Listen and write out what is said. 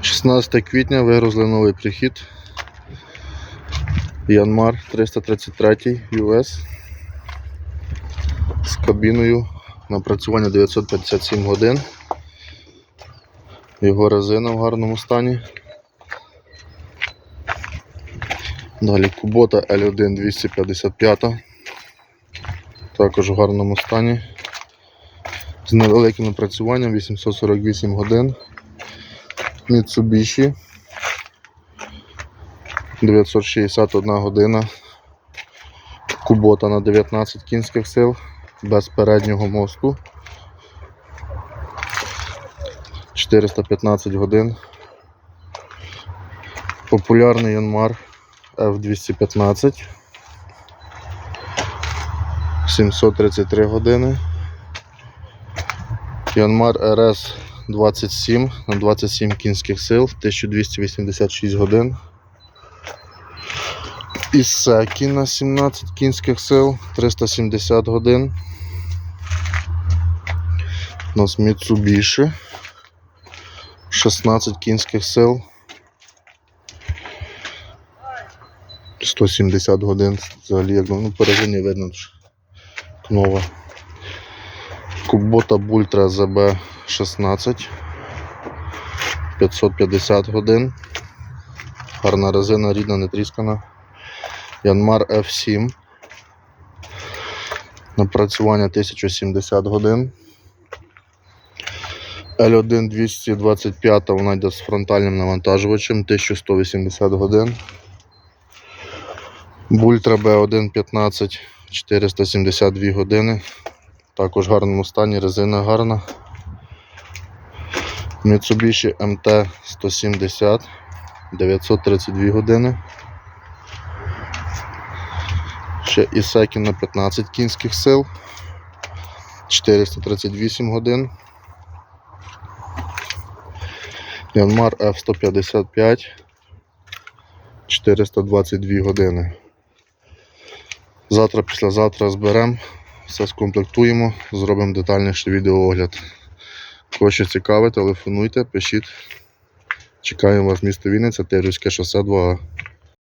16 квітня вигрузли новий прихід. Янмар 333 US з кабіною напрацювання 957 годин. Його резина в гарному стані. Далі Кубота L1 255. Також в гарному стані. З невеликим напрацюванням 848 годин. Mitsubishi 961 година. Кубота на 19 кінських сил без переднього мосту. 415 годин. Популярний Янмар F215. 733 години. Янмар RS 27 на 27 кінських сил, 1286 годин. Ісекі на 17 кінських сил, 370 годин. У нас Mitsubishi 16 кінських сил. 170 годин взагалі, як ну, пережині видно, нова. Кубота Бультра ЗБ 16 550 годин. Гарна резина, рідна, не тріскана. Янмар F7. Напрацювання 1070 годин. L1 225 вона йде з фронтальним навантажувачем 1180 годин. Бультра B1 15 472 години. Також в гарному стані, резина гарна. Mitsubishi MT 170 932 години. Ще Ісекі на 15 кінських сил 438 годин. Янмар F155 422 години. Завтра, післязавтра зберемо, все скомплектуємо, зробимо детальніший відеоогляд. Кого що цікаве, телефонуйте, пишіть. Чекаємо вас місто Вінниця, Терівське шосе 2А.